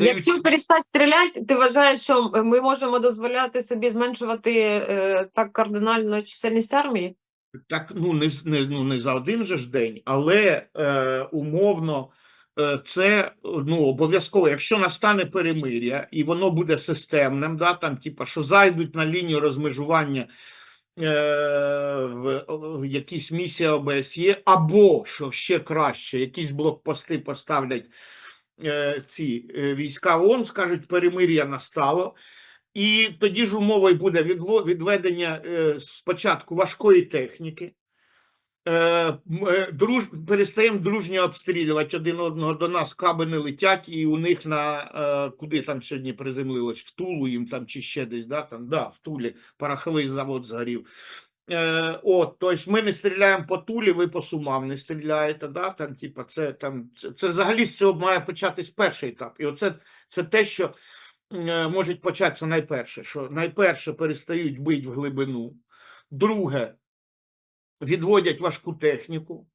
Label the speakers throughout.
Speaker 1: Якщо перестати стріляти, ти вважаєш, що ми можемо дозволяти собі зменшувати е, так кардинально чисельність армії?
Speaker 2: Так, ну не, не, ну, не за один же ж день, але е, умовно е, це ну, обов'язково, якщо настане перемир'я і воно буде системним, да, там, типа, що зайдуть на лінію розмежування е, в, в якісь місії ОБСЄ, або, що ще краще, якісь блокпости поставлять ці е, війська ООН, скажуть, перемир'я настало. І тоді ж умовою буде відведення е, спочатку важкої техніки. Е, е, друж, перестаємо дружньо обстрілювати один одного. До нас каби не летять, і у них на е, куди там сьогодні приземлилось, в Тулу їм там чи ще десь, да, там, да, в Тулі пороховий завод згорів. Е, от, тобто ми не стріляємо по Тулі, ви по Сумам не стріляєте, да, там, типа, це, там, це, це взагалі з цього має початись перший етап. І оце це те, що е, може початися найперше, що найперше перестають бити в глибину, друге відводять важку техніку,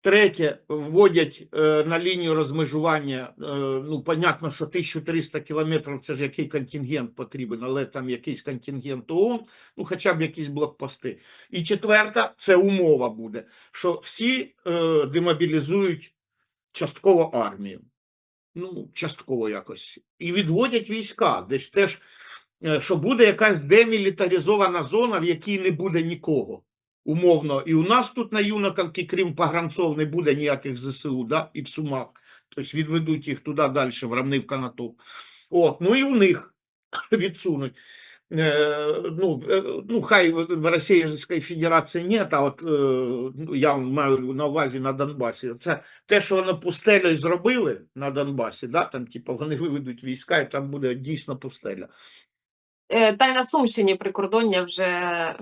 Speaker 2: третє вводять е, на лінію розмежування. Е, ну, понятно, що 1300 кілометрів це ж який контингент потрібен, але там якийсь контингент ООН, ну хоча б якісь блокпости. І четверта це умова буде, що всі е, демобілізують частково армію ну, частково якось, і відводять війська, десь теж, е, що буде якась демілітаризована зона, в якій не буде нікого. Умовно, і у нас тут на Юнаковці, крім погранцов, не буде ніяких ЗСУ, да? і в Сумах. Тобто відведуть їх туди далі, в Равнив Канатоп. От, ну і у них відсунуть. Е, ну, е, ну, хай в в Російській Федерації нет, а от е, ну, я маю на увазі на Донбасі. Це те, що вони пустелю зробили на Донбасі, да, там, типу, вони виведуть війська, і там буде дійсно пустеля.
Speaker 1: Е, Та й на Сумщині прикордоння вже е,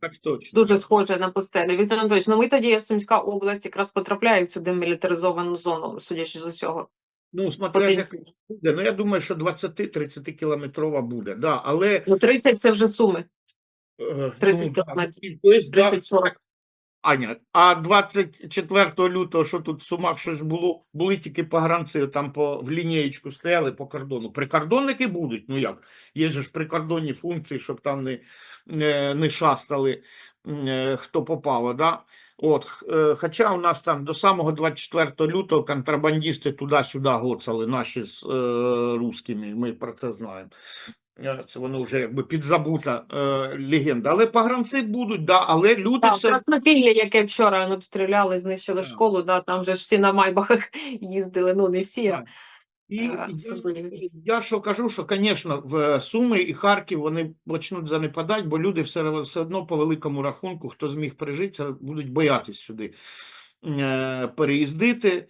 Speaker 2: Так точно.
Speaker 1: дуже схоже на пустелю. Віктор Анатолійович, ну ми тоді Сумська область якраз потрапляє в цю демілітаризовану зону, судячи з усього.
Speaker 2: Ну, смотря як буде. Ну, я думаю, що 20-30 кілометрова буде. Да, але,
Speaker 1: Ну, 30 це вже суми.
Speaker 2: е,
Speaker 1: 30
Speaker 2: ну,
Speaker 1: кілометрів.
Speaker 2: і, то есть,
Speaker 1: 30-40.
Speaker 2: Аня, а 24 лютого, що тут в Сумах щось було, були тільки погранці, там по, в лінієчку стояли по кордону. Прикордонники будуть, ну як? Є ж прикордонні функції, щоб там не, не, шастали, е, хто попало, да? От, е, хоча у нас там до самого 24 лютого контрабандисти туди-сюди гоцали, наші з е, русскими, ми про це знаємо. Це воно вже якби підзабута е, легенда. Але погранці будуть, да, але люди
Speaker 1: Так,
Speaker 2: все
Speaker 1: Краснопілля, яке вчора обстріляли, знищили
Speaker 2: Так.
Speaker 1: школу, да, там же ж всі на майбахах їздили, ну не всі,
Speaker 2: Так. І
Speaker 1: Е,
Speaker 2: я, я що кажу, що, звісно, в Суми і Харків вони почнуть занепадати, бо люди все, все одно по великому рахунку, хто зміг пережити, будуть боятись сюди е, переїздити.